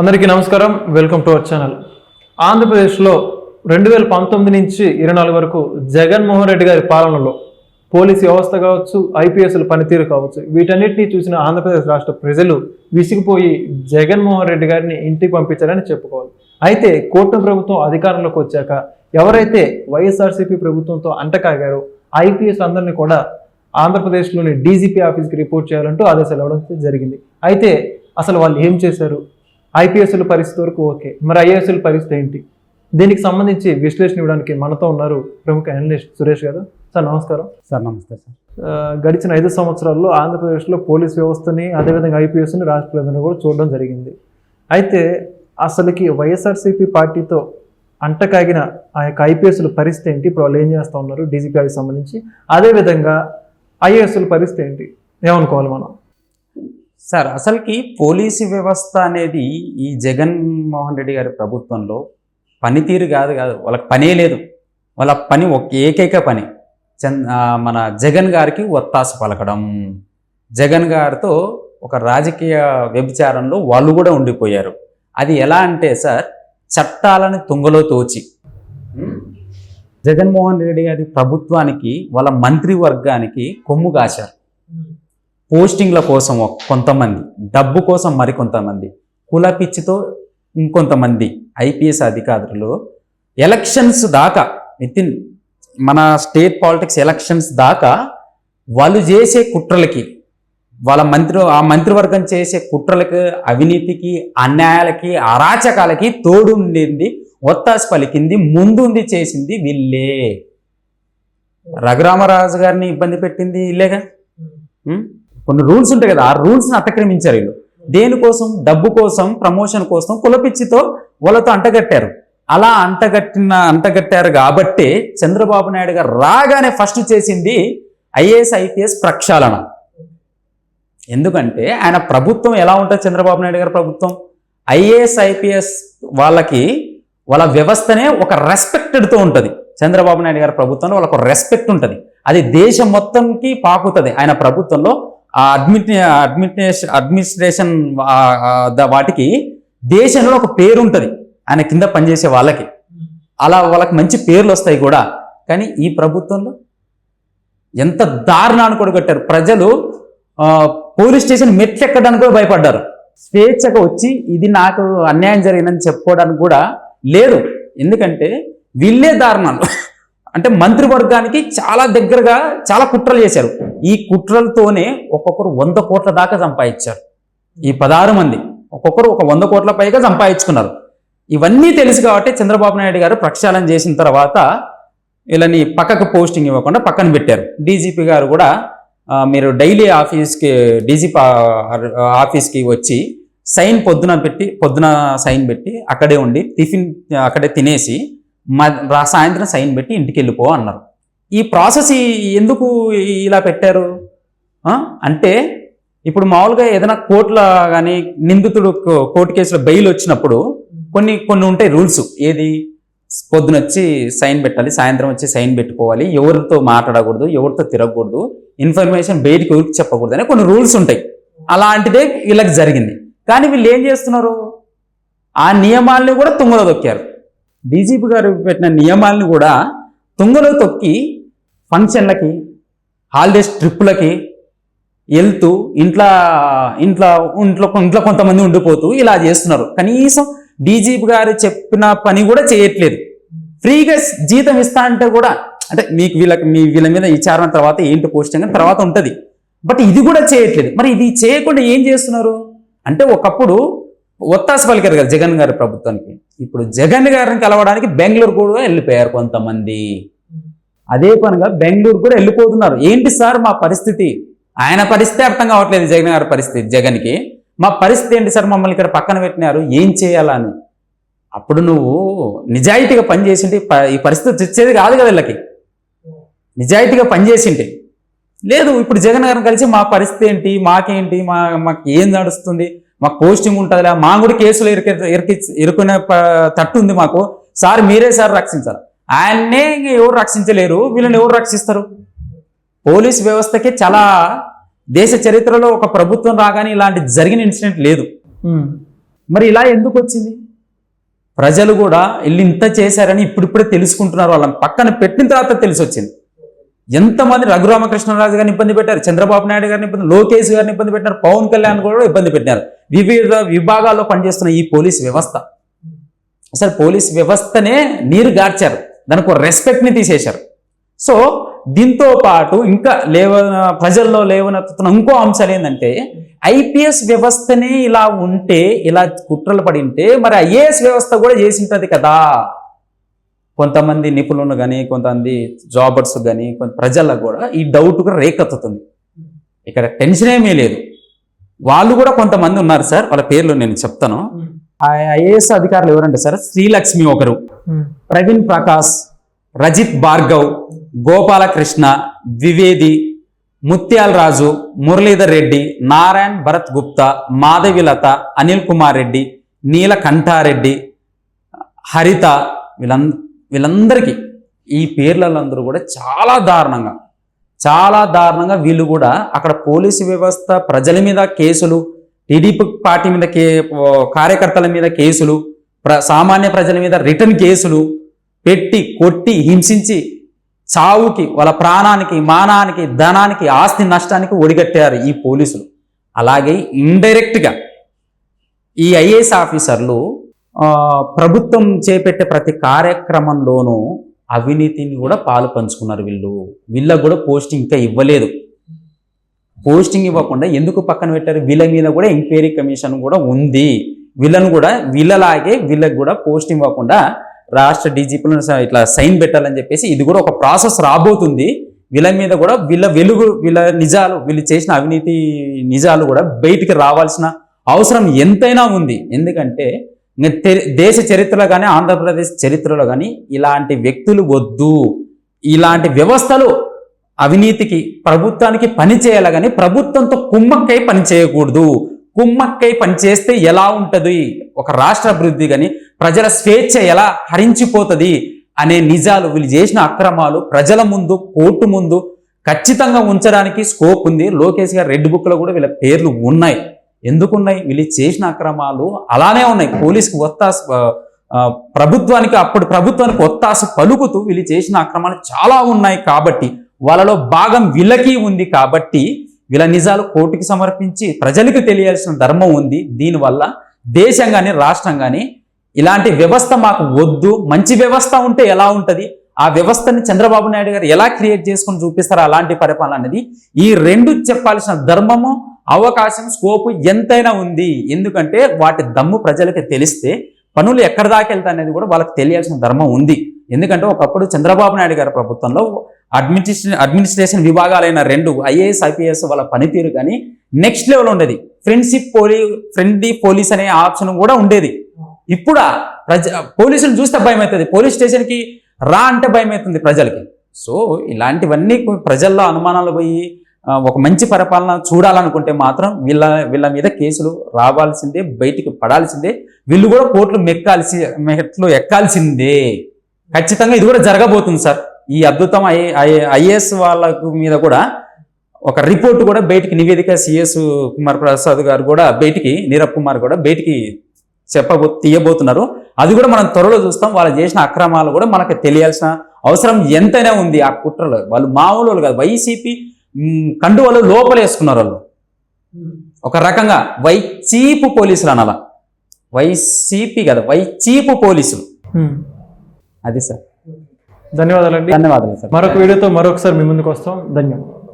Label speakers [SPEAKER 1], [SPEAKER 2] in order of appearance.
[SPEAKER 1] అందరికీ నమస్కారం. Welcome to our channel ఆంధ్రప్రదేశ్లో రెండు వేల పంతొమ్మిది నుంచి ఇరవై నాలుగు వరకు జగన్మోహన్ రెడ్డి గారి పాలనలో పోలీస్ వ్యవస్థ కావచ్చు ఐపీఎస్ల పనితీరు కావచ్చు వీటన్నిటిని చూసిన ఆంధ్రప్రదేశ్ రాష్ట్ర ప్రజలు విసిగిపోయి జగన్మోహన్ రెడ్డి గారిని ఇంటికి పంపించారని చెప్పుకోవాలి. అయితే కూటమి ప్రభుత్వం అధికారంలోకి వచ్చాక ఎవరైతే వైఎస్ఆర్సీపీ ప్రభుత్వంతో అంటకాగారో ఐపీఎస్ అందరినీ కూడా ఆంధ్రప్రదేశ్లోని డీజీపీ ఆఫీస్కి రిపోర్ట్ చేయాలంటూ ఆదేశాలు ఇవ్వడం జరిగింది. అయితే అసలు వాళ్ళు ఏం చేశారు? ఐపీఎస్ల పరిస్థితి వరకు ఓకే. మరి ఐఏఎస్ల పరిస్థితి ఏంటి? దీనికి సంబంధించి విశ్లేషణ ఇవ్వడానికి మనతో ఉన్నారు ప్రముఖ అనలిస్ట్ సురేష్ గారు. సార్ నమస్కారం.
[SPEAKER 2] సార్ నమస్తే సార్.
[SPEAKER 1] గడిచిన ఐదు సంవత్సరాల్లో ఆంధ్రప్రదేశ్లో పోలీస్ వ్యవస్థని అదేవిధంగా ఐపీఎస్ని రాష్ట్ర ప్రజలను కూడా చూడడం జరిగింది. అయితే అసలుకి వైఎస్ఆర్సీపీ పార్టీతో అంటకాగిన ఆ యొక్క ఐపీఎస్ల పరిస్థితి ఏంటి? ఇప్పుడు వాళ్ళు ఏం చేస్తూ ఉన్నారు? డీజీపీకి సంబంధించి. అదేవిధంగా ఐఏఎస్ల పరిస్థితి ఏంటి? ఏమనుకోవాలి మనం?
[SPEAKER 2] సార్ అసలుకి పోలీసు వ్యవస్థ అనేది ఈ జగన్మోహన్ రెడ్డి గారి ప్రభుత్వంలో పనితీరు కాదు కాదు వాళ్ళకి పనే లేదు. వాళ్ళ పని ఒక ఏకైక పని. చంద్ మన జగన్ గారికి ఒత్తాసు పలకడం. జగన్ గారితో ఒక రాజకీయ వ్యభిచారంలో వాళ్ళు కూడా ఉండిపోయారు. అది ఎలా అంటే సార్ చట్టాలను తుంగలో తోచి. జగన్మోహన్ రెడ్డి గారి ప్రభుత్వానికి వాళ్ళ మంత్రివర్గానికి కొమ్ము కాశారు. పోస్టింగ్ల కోసం కొంతమంది డబ్బు కోసం మరికొంతమంది కుల పిచ్చితో ఇంకొంతమంది ఐపీఎస్ అధికారులు ఎలక్షన్స్ దాకా విత్ ఇన్ మన స్టేట్ పాలిటిక్స్ ఎలక్షన్స్ దాకా వాళ్ళు చేసే కుట్రలకి వాళ్ళ మంత్రి ఆ మంత్రివర్గం చేసే కుట్రలకి అవినీతికి అన్యాయాలకి అరాచకాలకి తోడు ఉండింది ఒత్తాసు పలికింది ముందుంది చేసింది వీళ్ళే. రఘురామరాజు గారిని ఇబ్బంది పెట్టింది వీళ్ళేగా? కొన్ని రూల్స్ ఉంటాయి కదా ఆ రూల్స్ని అతిక్రమించారు వీళ్ళు. దేనికోసం? డబ్బు కోసం ప్రమోషన్ కోసం కులపిచ్చితో వాళ్ళతో అంటగట్టారు. అలా అంటగట్టిన అంటగట్టారు కాబట్టి చంద్రబాబు నాయుడు గారు రాగానే ఫస్ట్ చేసింది ఐఏఎస్ ఐపీఎస్ ప్రక్షాళన. ఎందుకంటే ఆయన ప్రభుత్వం ఎలా ఉంటుంది చంద్రబాబు నాయుడు గారి ప్రభుత్వం? ఐఏఎస్ ఐపీఎస్ వాళ్ళకి వాళ్ళ వ్యవస్థనే ఒక రెస్పెక్టెడ్తో ఉంటుంది. చంద్రబాబు నాయుడు గారి ప్రభుత్వంలో వాళ్ళకు రెస్పెక్ట్ ఉంటుంది. అది దేశం మొత్తంకి పాకుతుంది. ఆయన ప్రభుత్వంలో ఆ అడ్మిట్ అడ్మినిస్ట్రేషన్ అడ్మినిస్ట్రేషన్ వాటికి దేశంలో ఒక పేరు ఉంటుంది. ఆయన కింద పనిచేసే వాళ్ళకి. అలా వాళ్ళకి మంచి పేర్లు వస్తాయి కూడా. కానీ ఈ ప్రభుత్వంలో ఎంత దారుణాన్ని కూడా కట్టారు ప్రజలు పోలీస్ స్టేషన్ మెట్లు ఎక్కడానికి కూడా భయపడ్డారు. స్వేచ్ఛగా వచ్చి ఇది నాకు అన్యాయం జరిగిందని చెప్పుకోవడానికి కూడా లేదు. ఎందుకంటే వీళ్ళే దారుణాలు. అంటే మంత్రివర్గానికి చాలా దగ్గరగా చాలా కుట్రలు చేశారు. ఈ కుట్రలతోనే ఒక్కొక్కరు వంద కోట్ల దాకా సంపాదించారు. ఈ పదహారు మంది ఒక్కొక్కరు ఒక వంద కోట్ల పైగా సంపాదించుకున్నారు. ఇవన్నీ తెలుసు కాబట్టి చంద్రబాబు నాయుడు గారు ప్రక్షాళన చేసిన తర్వాత వీళ్ళని పక్కకు పోస్టింగ్ ఇవ్వకుండా పక్కన పెట్టారు. డీజీపీ గారు కూడా మీరు డైలీ ఆఫీస్కి డీజీపీ ఆఫీస్కి వచ్చి సైన్ పొద్దున పెట్టి పొద్దున సైన్ పెట్టి అక్కడే ఉండి టిఫిన్ అక్కడే తినేసి సాయంత్రం సైన్ పెట్టి ఇంటికి వెళ్ళిపో అన్నారు. ఈ ప్రాసెస్ ఎందుకు ఇలా పెట్టారు? అంటే ఇప్పుడు మామూలుగా ఏదైనా కోర్టుల కానీ నిందితుడు కోర్టు కేసులో బెయిల్ వచ్చినప్పుడు కొన్ని కొన్ని ఉంటాయి రూల్స్. ఏది? పొద్దున వచ్చి సైన్ పెట్టాలి సాయంత్రం వచ్చి సైన్ పెట్టుకోవాలి ఎవరితో మాట్లాడకూడదు ఎవరితో తిరగకూడదు ఇన్ఫర్మేషన్ బయటికి ఎవరికి చెప్పకూడదు అనే కొన్ని రూల్స్ ఉంటాయి. అలాంటిదే వీళ్ళకి జరిగింది. కానీ వీళ్ళు ఏం చేస్తున్నారు? ఆ నియమాల్ని కూడా తుంగలో దొక్కారు డీజీపీ గారు పెట్టిన నియమాలను కూడా తుంగలో తొక్కి ఫంక్షన్లకి హాలిడేస్ ట్రిప్పులకి వెళ్తూ ఇంట్లో ఇంట్లో ఇంట్లో ఇంట్లో కొంతమంది ఉండిపోతూ ఇలా చేస్తున్నారు. కనీసం డీజీపీ గారు చెప్పిన పని కూడా చేయట్లేదు. ఫ్రీగా జీతం ఇస్తా అంటే కూడా అంటే మీకు వీళ్ళకి మీ వీళ్ళ మీద విచారణ తర్వాత ఏంటి పోస్టింగ్ అని తర్వాత ఉంటుంది. బట్ ఇది కూడా చేయట్లేదు. మరి ఇది చేయకుండా ఏం చేస్తున్నారు? అంటే ఒకప్పుడు ఒత్తాస పలికారు కదా జగన్ గారి ప్రభుత్వానికి. ఇప్పుడు జగన్ గారిని కలవడానికి బెంగళూరు కూడా వెళ్ళిపోయారు కొంతమంది. అదే పనిగా బెంగళూరు కూడా వెళ్ళిపోతున్నారు. ఏంటి సార్ మా పరిస్థితి? ఆయన పరిస్థితి అర్థం కావట్లేదు జగన్ గారి పరిస్థితి జగన్కి. మా పరిస్థితి ఏంటి సార్ మమ్మల్ని ఇక్కడ పక్కన పెట్టినారు? ఏం చేయాలని? అప్పుడు నువ్వు నిజాయితీగా పనిచేసింటే ప- ఈ పరిస్థితి తెచ్చేది కాదు కదా వీళ్ళకి. నిజాయితీగా పనిచేసింటే. లేదు ఇప్పుడు జగన్ గారిని కలిసి మా పరిస్థితి ఏంటి? మాకేంటి? మా మాకు ఏం నడుస్తుంది? మాకు పోస్టింగ్ ఉంటుందిలే మా కూడా కేసులు ఇరికి ఇరికి ఇరుకునే తట్టు ఉంది మాకు. సార్ మీరే సార్ రక్షించాలి. ఆయన్నే ఎవరు రక్షించలేరు వీళ్ళని ఎవరు రక్షిస్తారు? పోలీస్ వ్యవస్థకి చాలా దేశ చరిత్రలో ఒక ప్రభుత్వం రాగానే ఇలాంటి జరిగిన ఇన్సిడెంట్ లేదు. మరి ఇలా ఎందుకు వచ్చింది? ప్రజలు కూడా వీళ్ళు ఇంత చేశారని ఇప్పుడిప్పుడే తెలుసుకుంటున్నారు వాళ్ళని. పక్కన పెట్టిన తర్వాత తెలిసి వచ్చింది ఎంతమంది రఘురామకృష్ణరాజు గారిని ఇబ్బంది పెట్టారు చంద్రబాబు నాయుడు గారిని ఇబ్బంది లోకేష్ గారిని ఇబ్బంది పెట్టారు పవన్ కళ్యాణ్ కూడా ఇబ్బంది పెట్టారు వివిధ విభాగాల్లో పనిచేస్తున్న ఈ పోలీస్ వ్యవస్థ. అసలు పోలీస్ వ్యవస్థనే నీరు గార్చారు. దానికి ఒక రెస్పెక్ట్ని తీసేశారు. సో దీంతో పాటు ఇంకా లేవ ప్రజల్లో లేవనెత్తుతున్న ఇంకో అంశాలు ఏంటంటే ఐపీఎస్ వ్యవస్థనే ఇలా ఉంటే ఇలా కుట్రలు పడి ఉంటే మరి ఐఏఎస్ వ్యవస్థ కూడా చేసి ఉంటుంది కదా. కొంతమంది నిపుణులు కానీ కొంతమంది జాబర్స్ కానీ కొంత ప్రజలకు కూడా ఈ డౌట్ కూడా రేకెత్తుతుంది. ఇక్కడ టెన్షన్ ఏమీ లేదు. వాళ్ళు కూడా కొంతమంది ఉన్నారు సార్ వాళ్ళ పేర్లు నేను చెప్తాను. ఆ ఐఏఎస్ అధికారులు ఎవరంటే సార్ శ్రీలక్ష్మి ఒకరు ప్రవీణ్ ప్రకాష్ రజిత్ భార్గవ్ గోపాలకృష్ణ ద్వివేది ముత్యాల రాజు మురళీధర్ రెడ్డి నారాయణ్ భరత్ గుప్తా మాధవిలత అనిల్ కుమార్ రెడ్డి నీలకంఠారెడ్డి హరిత వీళ్ళం వీళ్ళందరికీ ఈ పేర్లందరూ కూడా చాలా దారుణంగా చాలా దారుణంగా వీళ్ళు కూడా అక్కడ పోలీసు వ్యవస్థ ప్రజల మీద కేసులు టీడీపీ పార్టీ మీద కే కార్యకర్తల మీద కేసులు ప్ర సామాన్య ప్రజల మీద రిటర్న్ కేసులు పెట్టి కొట్టి హింసించి చావుకి వాళ్ళ ప్రాణానికి మానానికి ధనానికి ఆస్తి నష్టానికి ఒడిగట్టారు ఈ పోలీసులు. అలాగే ఇండైరెక్ట్గా ఈ ఐఏఎస్ ఆఫీసర్లు ప్రభుత్వం చేపట్టే ప్రతి కార్యక్రమంలోనూ అవినీతిని కూడా పాలు పంచుకున్నారు వీళ్ళు. వీళ్ళకు కూడా పోస్టింగ్ ఇంకా ఇవ్వలేదు. పోస్టింగ్ ఇవ్వకుండా ఎందుకు పక్కన పెట్టారు? వీళ్ళ మీద కూడా ఎంక్వైరీ కమిషన్ కూడా ఉంది. వీళ్ళను కూడా వీళ్ళలాగే వీళ్ళకి కూడా పోస్టింగ్ ఇవ్వకుండా రాష్ట్ర డీజీపీలను ఇట్లా సైన్ పెట్టాలని చెప్పేసి ఇది కూడా ఒక ప్రాసెస్ రాబోతుంది. వీళ్ళ మీద కూడా వీళ్ళ వెలుగు వీళ్ళ నిజాలు వీళ్ళు చేసిన అవినీతి నిజాలు కూడా బయటికి రావాల్సిన అవసరం ఎంతైనా ఉంది. ఎందుకంటే దేశ చరిత్రలో కానీ ఆంధ్రప్రదేశ్ చరిత్రలో కానీ ఇలాంటి వ్యక్తులు వద్దు. ఇలాంటి వ్యవస్థలు అవినీతికి ప్రభుత్వానికి పని చేయాలి కానీ ప్రభుత్వంతో కుమ్మక్కై పని చేయకూడదు. కుమ్మక్కై పనిచేస్తే ఎలా ఉంటుంది? ఒక రాష్ట్ర అభివృద్ధి కానీ ప్రజల స్వేచ్ఛ ఎలా హరించిపోతుంది అనే నిజాలు వీళ్ళు చేసిన అక్రమాలు ప్రజల ముందు కోర్టు ముందు ఖచ్చితంగా ఉంచడానికి స్కోప్ ఉంది. లోకేష్ గారు రెడ్ బుక్లో కూడా వీళ్ళ పేర్లు ఉన్నాయి. ఎందుకున్నాయి? వీళ్ళు చేసిన అక్రమాలు అలానే ఉన్నాయి. పోలీసుకి ఒత్తాసు ప్రభుత్వానికి అప్పుడు ప్రభుత్వానికి ఒత్తాసు పలుకుతూ వీళ్ళు చేసిన అక్రమాలు చాలా ఉన్నాయి కాబట్టి వాళ్ళలో భాగం వీళ్ళకి ఉంది కాబట్టి వీళ్ళ నిజాలు కోర్టుకి సమర్పించి ప్రజలకు తెలియాల్సిన ధర్మం ఉంది. దీనివల్ల దేశం కానీ రాష్ట్రం కానీ ఇలాంటి వ్యవస్థ మాకు వద్దు. మంచి వ్యవస్థ ఉంటే ఎలా ఉంటుంది? ఆ వ్యవస్థని చంద్రబాబు నాయుడు గారు ఎలా క్రియేట్ చేసుకొని చూపిస్తారు? అలాంటి పరిపాలన అనేది ఈ రెండు చెప్పాల్సిన ధర్మము అవకాశం స్కోపు ఎంతైనా ఉంది. ఎందుకంటే వాటి దమ్ము ప్రజలకి తెలిస్తే పనులు ఎక్కడ దాకా వెళ్తాయి అనేది కూడా వాళ్ళకి తెలియాల్సిన ధర్మం ఉంది. ఎందుకంటే ఒకప్పుడు చంద్రబాబు నాయుడు గారి ప్రభుత్వంలో అడ్మినిస్ట్రేషన్ అడ్మినిస్ట్రేషన్ విభాగాలైన రెండు ఐఏఎస్ ఐపీఎస్ వాళ్ళ పనితీరు కానీ నెక్స్ట్ లెవెల్ ఉండేది. ఫ్రెండ్షిప్ పోలీ ఫ్రెండ్లీ పోలీస్ అనే ఆప్షన్ కూడా ఉండేది. ఇప్పుడు ప్రజ పోలీసులు చూస్తే భయం అవుతుంది. పోలీస్ స్టేషన్కి రా అంటే భయం అవుతుంది ప్రజలకి. సో ఇలాంటివన్నీ ప్రజల్లో అనుమానాలు పోయి ఒక మంచి పరిపాలన చూడాలనుకుంటే మాత్రం వీళ్ళ వీళ్ళ మీద కేసులు రావాల్సిందే బయటికి పడాల్సిందే. వీళ్ళు కూడా కోర్టులు మెక్కాల్సి మెట్లు ఎక్కాల్సిందే. ఖచ్చితంగా ఇది కూడా జరగబోతుంది సార్. ఈ అద్భుతం ఐ ఐఏఎస్ వాళ్ళకు మీద కూడా ఒక రిపోర్ట్ కూడా బయటికి నివేదిక సిఎస్ కుమార్ ప్రసాద్ గారు కూడా బయటికి నీరబ్ కుమార్ కూడా బయటికి చెప్పబో తీయబోతున్నారు. అది కూడా మనం త్వరలో చూస్తాం. వాళ్ళు చేసిన అక్రమాలు కూడా మనకు తెలియాల్సిన అవసరం ఎంతైనా ఉంది ఆ కుట్రలో. వాళ్ళు మామూలు వాళ్ళు కాదు. వైసీపీ కండు వాళ్ళు లోపలేసుకున్నారు వాళ్ళు. ఒక రకంగా వైచీపు పోలీసులు అనాల. వైసీపీ కదా వైచీపు పోలీసులు. అది సార్.
[SPEAKER 1] ధన్యవాదాలండి.
[SPEAKER 2] ధన్యవాదాలు సార్.
[SPEAKER 1] మరొక వీడియోతో మరొకసారి మీ ముందుకు వస్తాం. ధన్యవాదాలు.